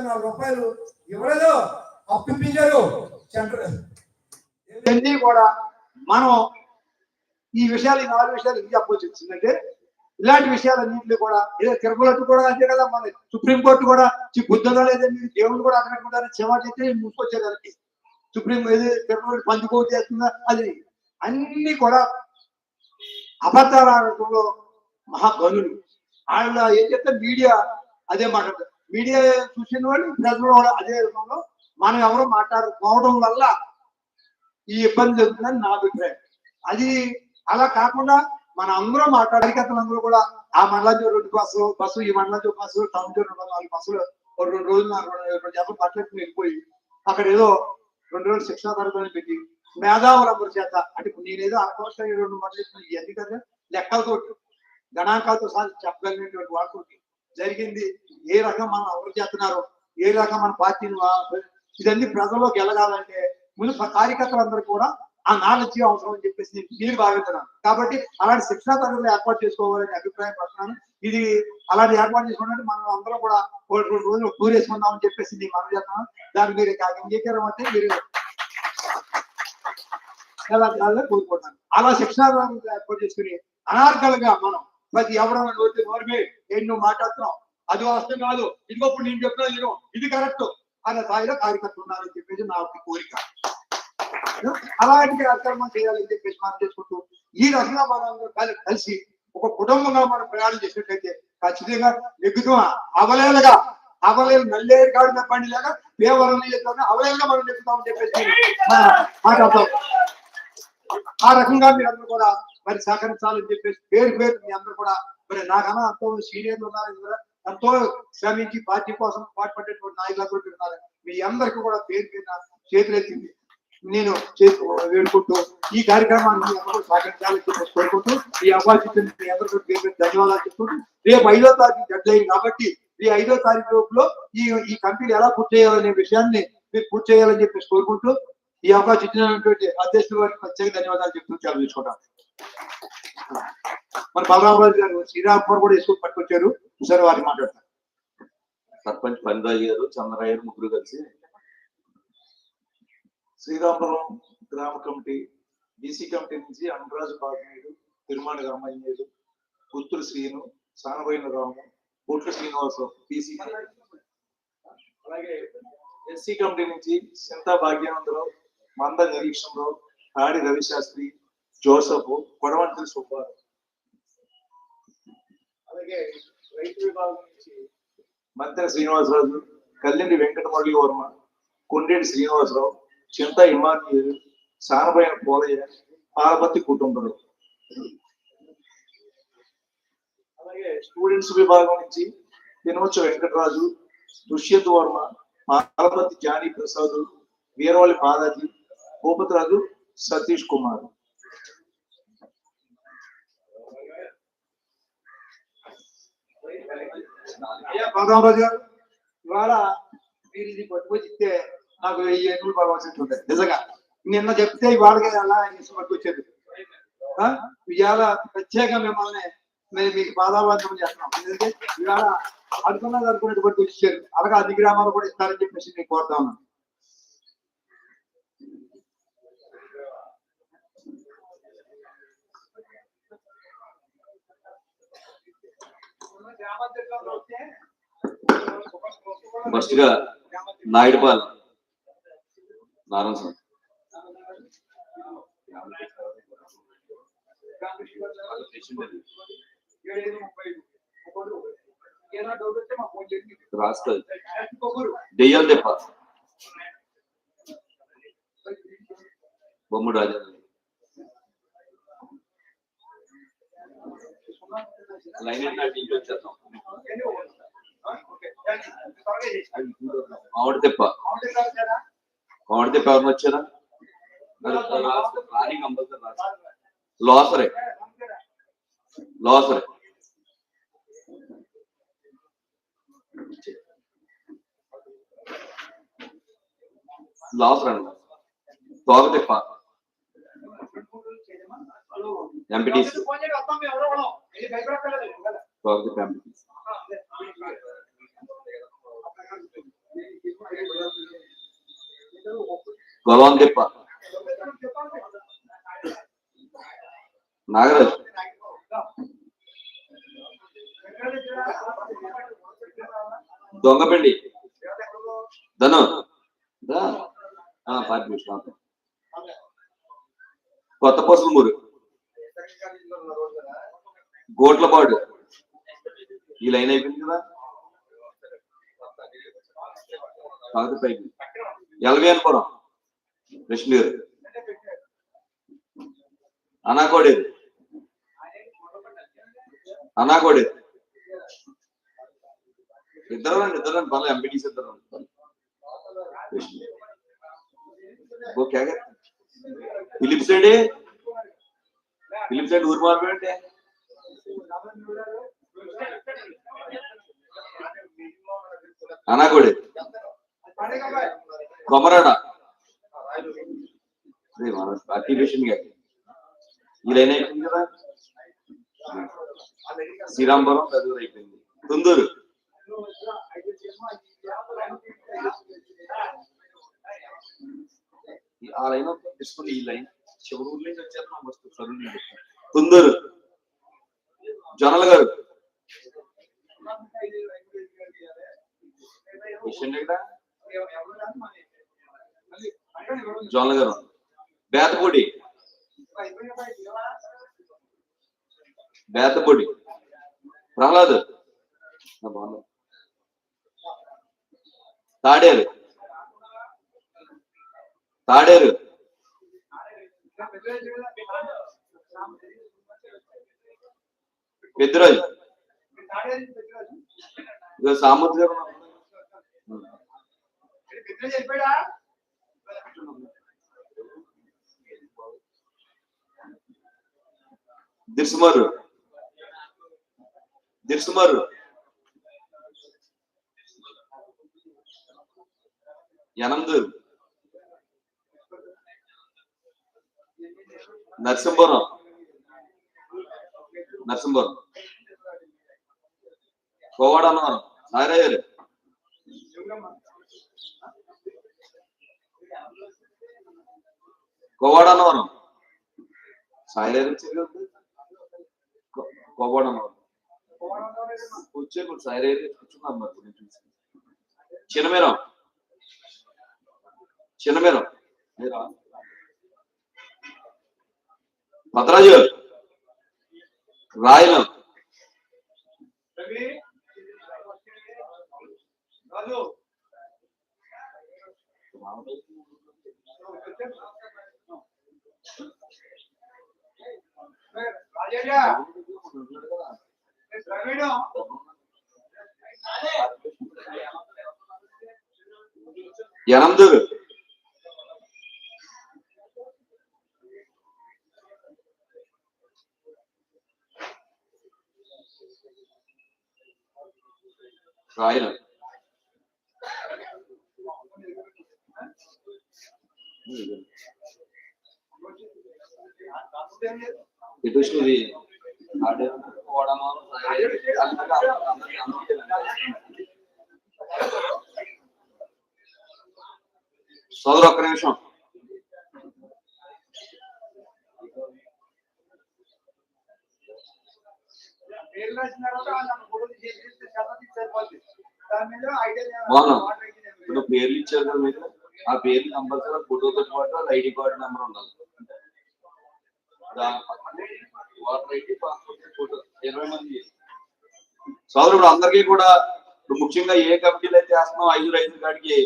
పద్నాలుగు నాలుగు రూపాయలు ఇవ్వలేదు. అప్పిప్పించారు సెంటర్ ఇవన్నీ కూడా మనం ఈ విషయాలు ఈ నాలుగు విషయాలు ఇది చెప్పవచ్చు వచ్చిందంటే ఇలాంటి విషయాలన్నింటినీ కూడా ఏదో తిరుమలట్టు కూడా అంతే కదా మన సుప్రీంకోర్టు కూడా చి- లేదా మీరు దేవుడు కూడా అక్కడ పెట్టుకుంటారు చేస్తే అయితే సుప్రీం ఏది తిరుమల పంచుకోటి చేస్తుందా అది అన్ని కూడా అబద్ధాల ఆడటంలో మహాగనులు వాళ్ళ ఏం చెప్తే మీడియా అదే మాట్లాడతారు మీడియా చూసిన వాళ్ళు ప్రజలు కూడా అదే రకంలో మనం ఎవరో మాట్లాడుకోవడం వల్ల ఈ ఇబ్బంది జరుగుతుందని నా అభిప్రాయం. అది అలా కాకుండా మన అందరూ మాట్లాడేకతలు అందరూ కూడా ఆ మండలం రెండు బస్సులు బస్సు ఈ మండలం బస్సు టౌన్ రెండు నాలుగు బస్సులు రెండు రోజులు నాలుగు రెండు జతలు పట్లెట్టుకుని వెళ్ళిపోయి అక్కడ ఏదో రెండు రోజులు శిక్షణ తరగతి పెట్టి మేధావులందరి చేత అంటే నేనేదో అరకోసం రెండు మండలి ఇవన్నీ కదా లెక్కలతో గణాంకాలతో సహా చెప్పగలిగినటువంటి వాటికి జరిగింది. ఏ రకం మనం అభివృద్ధి చేస్తున్నారు? ఏ రకం మన పార్టీని ఇదన్నీ ప్రజల్లోకి వెళ్ళగాలంటే ముందు కార్యకర్తలందరూ కూడా ఆ నాలెడ్జ్ అవసరం అని చెప్పేసి నేను నేను భావిస్తున్నాను. కాబట్టి అలాంటి శిక్షణ తరగతులు ఏర్పాటు చేసుకోవాలని అభిప్రాయం పడుతున్నాను. ఇది అలాంటి ఏర్పాటు చేసుకోవాలంటే మనం అందరం కూడా రెండు రోజులు టూర్ వేసుకుందామని చెప్పేసి నేను మనం చేస్తున్నాను. దాన్ని మీరు అంగీకారం అంటే మీరు ఎలా కోరుకుంటున్నాను అలా శిక్షణ తరగతులు ఏర్పాటు చేసుకుని అనార్కలుగా మనం మరి ఎవరో నోటి నోరిమి ఏం నువ్వు మాట్లాడుతున్నావు? అది వాస్తవం కాదు. ఇదిగోప్పుడు నేను చెప్తున్నా నేను. ఇది కరెక్ట్. అనే స్థాయిలో కార్యకర్తలు ఉన్నారని చెప్పేసి నా ఒక కోరిక. అలాంటి కార్యక్రమం చేయాలని చెప్పేసి మనం చేసుకుంటూ ఈ రకంగా మనం అందరం కలిసి ఒక కుటుంబంగా మనం ప్రయాణం చేసినట్లయితే ఖచ్చితంగా నెగ్గుతాం అవలేలుగా అవలేలు నల్లేరు కాడు మీద బండి లేక దేవరం అవలేలుగా మనం నెగ్గుతామని చెప్పేసి మాట్లాడతాం. ఆ రకంగా మీరందరూ కూడా మరి సహకరించాలని చెప్పేసి పేరు పేరు మీ అందరూ కూడా మరి నాకన్నా ఎంతో సీనియర్లు ఉన్నారు ఎంతో శ్రమించి పార్టీ కోసం పాటుపడేటువంటి నాయకులు ఉన్నారు. మీ అందరికీ కూడా పేరు పేరు చేతులెత్తింది నేను వేడుకుంటూ ఈ కార్యక్రమాన్ని అందరూ సహకరించాలని చెప్పేసి కోరుకుంటూ ఈ అవకాశం మీ అందరికీ పేరు పేరు ధన్యవాదాలు చెప్తుంటూ రేపు ఐదో తారీఖు డెడ్ కాబట్టి ఈ ఐదో తారీఖు లోపల ఈ ఈ కంపెనీ ఎలా పూర్తి చేయాలనే విషయాన్ని మీరు పూర్తి చేయాలని చెప్పేసి కోరుకుంటూ ఈ అవకాశం ఇచ్చినటువంటి అధ్యక్షుడు గారికి ప్రత్యేక ధన్యవాదాలు చెప్తూ చాలా మరి బలరామరాజు గారు శ్రీరామ్పూర్ కూడా వేసుకొని పట్టుకొచ్చారు. సరే వారిని మాట్లాడతారు. సర్పంచ్ పందాయి గారు చంద్రయ్య గారు ముగ్గురు కలిసి. శ్రీరామపురం గ్రామ కమిటీ బీసీ కమిటీ నుంచి అనురాజు బాబునాయుడు తిరుమల రామయ్యేడు పుత్తూరు శ్రీను సానబోయిన రాము బొట్లు శ్రీనివాసరావు బీసీ అలాగే ఎస్సీ కమిటీ నుంచి సింతా భాగ్యానందరావు మంద నిరీక్షణరావు కాడి రవిశాస్త్రి జోసఫ్ కొడవంటి సుబ్బారావు. అలాగే రైతు విభాగం నుంచి మంత్రి శ్రీనివాసరాజు కల్లెండి వెంకటమురళి వర్మ కొండేటి శ్రీనివాసరావు చింత ఇమానియులు సానబోయిన పోలయ్య పాలపతి కుటుంబులు అలాగే స్టూడెంట్స్ విభాగం నుంచి తినవచ్చ వెంకటరాజు దుష్యంత్ వర్మ పాలపతి జానీ ప్రసాద్ వీరవల్లి బాలాజీ భూపతిరాజు సతీష్ కుమార్. రాజు గారు ఇవాళ మీరు ఇది పట్టుకొచ్చి ఇస్తే నాకు వెయ్యి ఎన్నులు పడవలసి ఉంటాయి నిజంగా. నిన్న చెప్తే ఇవాళకే అలా పట్టుకొచ్చేది ఇవాళ ప్రత్యేక మిమ్మల్ని మేము మీకు బాధాబంధం చేస్తున్నాం. ఎందుకంటే ఇవాళ అనుకున్నది అనుకున్నట్టు పట్టుకొచ్చారు. అలాగే అన్ని గ్రామాలు కూడా ఇస్తారని చెప్పేసి మీకు కోరుతా ఉన్నాను. ఫస్ట్గా నాయుడుపాల్ నారాయణ సార్. రాసుకోవాలి దెయ్యాలు తెప్ప బొమ్మడు రాజేంద్ర. లైన్ నాటి ఇంటి వచ్చేద్దాం మామిడి తెప్ప మామిడి తెప్ప ఎవరిని వచ్చారా రాని కంపల్సరీ రాసుకో. లోసరే లోసరే లోసర్ అండి తోక తెప్ప MPTC okay family. Golavan Nagaraj. Dongapindi. ధను. పార్టీ కొత్త పోసలమూరు మూరు గోట్లపాడు ఈ లైన్ అయిపోయింది కదా కాదు పైకి ఎల్వేనపురం కృష్ణగిరి అనాకోడేది అనాకోడేది ఇద్దరు రండి ఇద్దరు రండి పర్లేదు ఎంపీటీస్ ఇద్దరు రండి वो क्या कहते ఫిలిప్స్ అండి ఫిలిప్స్ అండి ఊరు మార్పు అంటే అనాకోడి కొమరాడ అక్టివేషన్గా కదా శ్రీరాంపురం చదువు అయిపోయింది. తుందూరు ఆ లైన్ తీసుకుని ఈ లైన్ చివరి ఊర్లో నుంచి వచ్చారు తుందూరు జొన్నల గారు. కిషన్ ఎక్కడ జోన్ల గారు బేతపూడి. బేతపూడి. ప్రహ్లాద్. తాడేరు. తాడేరు. పెద్దరాజు. ఇదిగో దిర్సుమారు దిర్సుమారు ఎనందు నరసింహపురం నరసింహపురం కోవాడ అన్నవరం సారాయ్యారు కోవాడ సాయిలేరు కోవాడ వచ్చే ఇప్పుడు సాయిలేరు కూర్చున్నాం మరి నేను చూసి. చిన్నమేరం చిన్నమేరం భద్రాజు రాయలం. ఎనందూరు రాయలం వచ్చినది సోదరు ఒక్క నిమిషం. ఇప్పుడు పేర్లు ఇచ్చారు కదా మీరు ఆ పేరు కంపల్సరీ ఫోటోతో పాటు ఐడి కార్డు నెంబర్ ఉండాలి. వాటర్ ఐడి పాస్పోర్ట్ ఫోటో ఇరవై మంది. సోదరు ఇప్పుడు అందరికీ కూడా ఇప్పుడు ముఖ్యంగా ఏ కమిటీలు అయితే వేస్తున్నాం ఐదు రైతుల కాడికి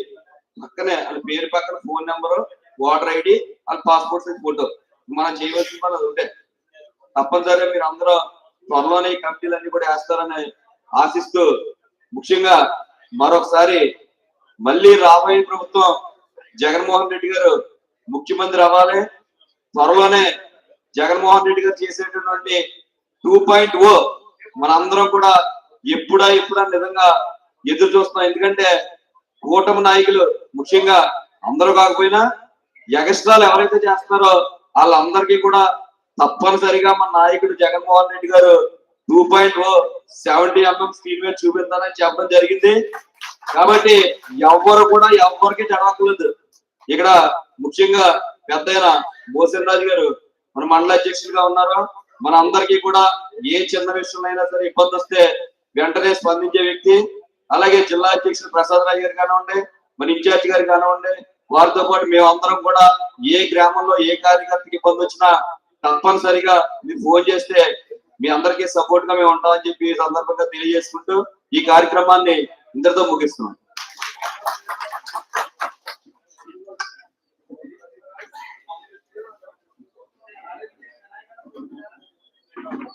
పక్కనే వాళ్ళ పేరు పక్కన ఫోన్ నెంబర్ ఓటర్ ఐడి వాళ్ళ పాస్పోర్ట్ సైజ్ ఫోటో మనం చేయవలసిన పని అది ఉంటే తప్పనిసరిగా మీరు అందరూ త్వరలోనే ఈ కమిటీలన్నీ కూడా వేస్తారని ఆశిస్తూ ముఖ్యంగా మరొకసారి మళ్ళీ రాబోయే ప్రభుత్వం జగన్మోహన్ రెడ్డి గారు ముఖ్యమంత్రి అవ్వాలి. త్వరలోనే జగన్మోహన్ రెడ్డి గారు చేసేటటువంటి టూ పాయింట్ ఓ మనందరం కూడా ఎప్పుడా ఎప్పుడా నిజంగా ఎదురు చూస్తున్నాం. ఎందుకంటే కూటమి నాయకులు ముఖ్యంగా అందరూ కాకపోయినా ఎగస్ట్రాలు ఎవరైతే చేస్తున్నారో వాళ్ళందరికీ కూడా తప్పనిసరిగా మన నాయకుడు Jaganmohan Reddy garu two point O seventy MM screen మీద చూపిస్తానని చెప్పడం జరిగింది. కాబట్టి ఎవ్వరు కూడా ఎవరికి జడవట్లేదు ఇక్కడ ముఖ్యంగా పెద్దయిన భూషణ్ రాజు గారు మన మండల అధ్యక్షులుగా ఉన్నారు. మన అందరికీ కూడా ఏ చిన్న విషయంలో అయినా సరే ఇబ్బంది వస్తే వెంటనే స్పందించే వ్యక్తి. అలాగే జిల్లా అధ్యక్షులు ప్రసాద్ రాజు గారు కానివ్వండి మన ఇన్ఛార్జ్ గారు కానివ్వండి వారితో పాటు మేమందరం కూడా ఏ గ్రామంలో ఏ కార్యకర్తకి ఇబ్బంది వచ్చినా తప్పనిసరిగా మీరు ఫోన్ చేస్తే మీ అందరికీ సపోర్ట్గా మేము ఉంటామని చెప్పి సందర్భంగా తెలియజేసుకుంటూ ఈ కార్యక్రమాన్ని ఇంతటితో ముగిస్తున్నాం.